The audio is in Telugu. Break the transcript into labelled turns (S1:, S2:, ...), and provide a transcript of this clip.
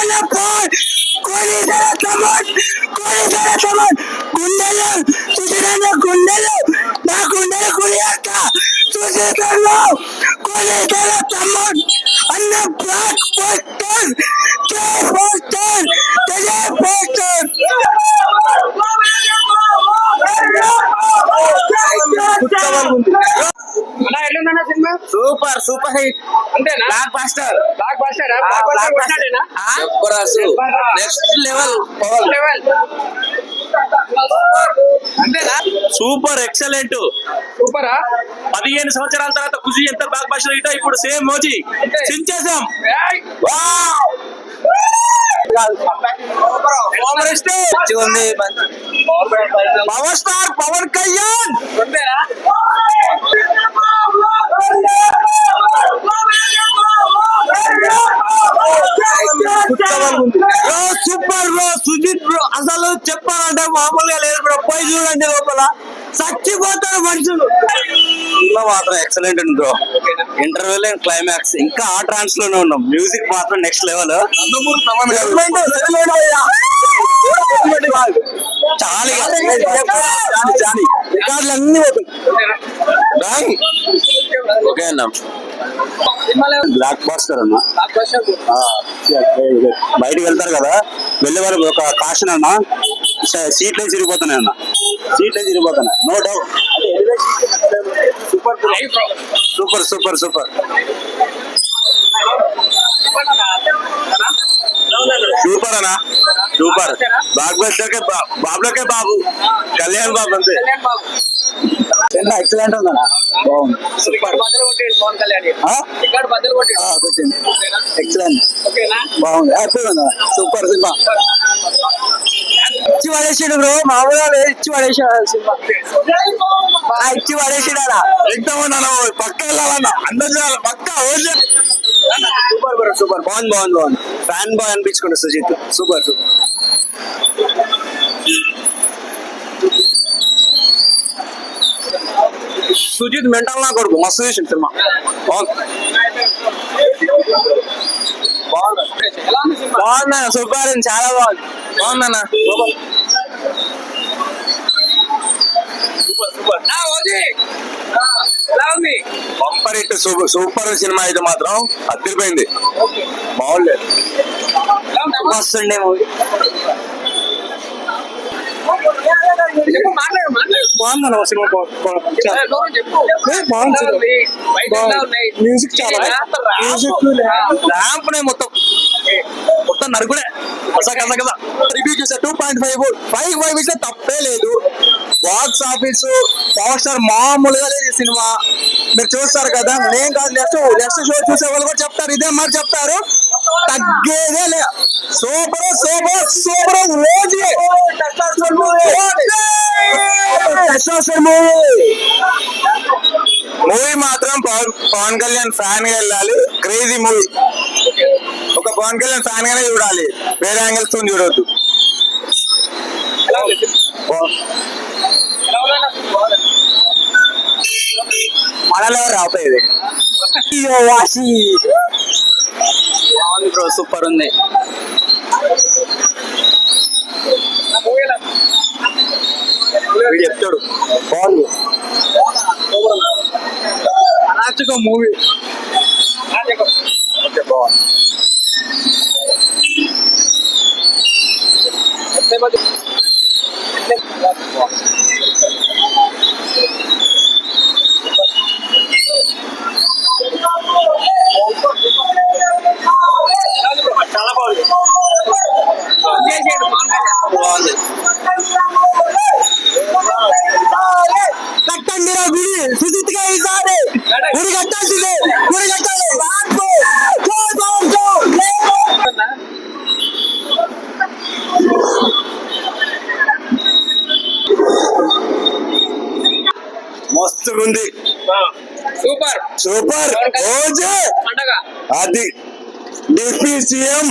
S1: गुंडाला फोड कोणी जरा समोर कोणी जरा समोर गुंडाला सुशिराने गुंडाला ना गुंडाला कोणी आता सुशिरानो कोणी जरा समोर अन्न ब्लॅक पोस्टर
S2: जय पोस्टर जय poster
S1: super super hit. Blockbuster
S2: blockbuster blockbuster
S1: next level
S2: level అంతేనా?
S3: Super excellent.
S2: సూపరా?
S3: పదిహేను సంవత్సరాల తర్వాత ఖుషి ఎంత బ్లాక్ బస్టర్ హిట్ ఇప్పుడు సేమ్ మోజీ.
S2: అంతే.
S3: చించేసాం
S2: ఏయ్!
S1: ఉంది power star Pawan Kalyan super bro Sujeeth bro అసలు చెప్పాలంటే మామూలుగా లేదు బ్రో పోయి చూడండి లోపల చచ్చిపోతారు మనుషులు. మాత్రం ఎక్సలెంట్ ఉంది బ్రో ఇంటర్వెల్ అండ్ క్లైమాక్స్ ఇంకా ఆ ట్రాన్స్లోనే ఉన్నాం. మ్యూజిక్ మాత్రం నెక్స్ట్ లెవెల్ చాలా అన్ని పోతాయి. ఓకే అన్న. బ్లాక్ బాస్టర్ అన్న. బయటికి వెళ్తారు కదా. వెళ్ళే వరకు ఒక కాషన్ అన్న. సీట్లే చిరిగిపోతున్నాయి అన్న. సీట్లే చిరిగిపోతున్నాయి no doubt super super super super super అన్న సూపర్ బ్లాక్ బస్టర్ కే బా- బాబులకే బాబు కళ్యాణ్ బాబు అంతే
S2: కళ్యాణ్ బాబు
S1: ఎక్సలెంట్ ఉందన్న బాగుంది
S2: ఇక్కడ బద్దలు కొట్టేది పవన్ కళ్యాణ్
S1: ఆ?
S2: ఇక్కడ బద్దలు కొట్టేది
S1: వచ్చింది ఎక్సలెంట్
S2: ఓకేనా
S1: బాగుంది హ్యాపీ ఉందా సూపర్ సినిమా ఇచ్చి పడేసాడు బ్రో. మామూలుగా లేదు, ఇచ్చి పడేసాడు సినిమా. ఇచ్చి పడేసాడా
S3: ఎక్కుతామన్నా పక్క వెళ్ళాలన్నా. అందరు చేయాలి పక్క ఓజే
S1: సూపర్ బ్రో సూపర్. బాగుంది బాగుంది బాగుంది. Fan boy అనిపించుకోండి Sujeeth. Super super. Sujeeth mental నా కొడుకు. మస్తు చేసింది సినిమా. బాగుంది. బాగుందన్న సూపర్ చాలా బాగుంది. బాగుందన్న
S3: bumper hit super super cinema అయితే మాత్రం. అదిరిపోయింది
S2: ఓకే.
S3: బాగుండేది?
S1: మస్తు ఉండే మూవీ సినిమా బాగుంది.
S2: ఉన్నాయి?
S1: మ్యూజిక్ చాలా మ్యూజిక్
S3: మొత్తం. మొత్తం నరుకుడే కస కస కస.
S1: రివ్యూ చూసా two point five five five ఇస్తే తప్పే లేదు. బాక్స్ ఆఫీస్ పవర్ స్టార్ మామూలుగా లేదు సినిమా. మీరు చూస్తారు కదా నేను కాదు నెక్స్ట్ నెక్స్ట్ షో చూసే వాళ్ళు కూడా చెప్తారు. ఇదే మాట చెప్తారు. తగ్గేదే లే సూపర్ సూపర్ సూపర్ రోజు మూవీ
S3: మూవీ మాత్రం పవన్ పవన్ కళ్యాణ్ ఫ్యాన్గా వెళ్ళాలి. క్రేజీ మూవీ ఒక పవన్ కళ్యాణ్ ఫ్యాన్ గానే చూడాలి. వేరే యాంగిల్స్తో చూడొద్దు.
S1: మనలో రాపోయేది వాసి. బాగుంది బ్రో సూపర్ ఉంది? వీడు చెప్తాడు బాగుంది అరాచక మూవీ. ఓకే బాగుంది
S2: ఎంతసేపు అవుతుంది? ఎలా ఉంది బ్రో? చాలా బాగుంది చేసేయండి పవన్ కళ్యాణ్.
S1: బాగుంది కట్టండి రా గుడి సుజిత్గా ఈసారి గుడి కట్టాల్సిందే గుడి కట్టాలి మార్పు. జై పవన్ జై. జై పవన్.
S2: ఉందా?
S3: మస్తు ఉంది
S2: సూపర్.
S3: సూపర్
S2: పండగ.
S3: అది డిప్యూటీ సీఎం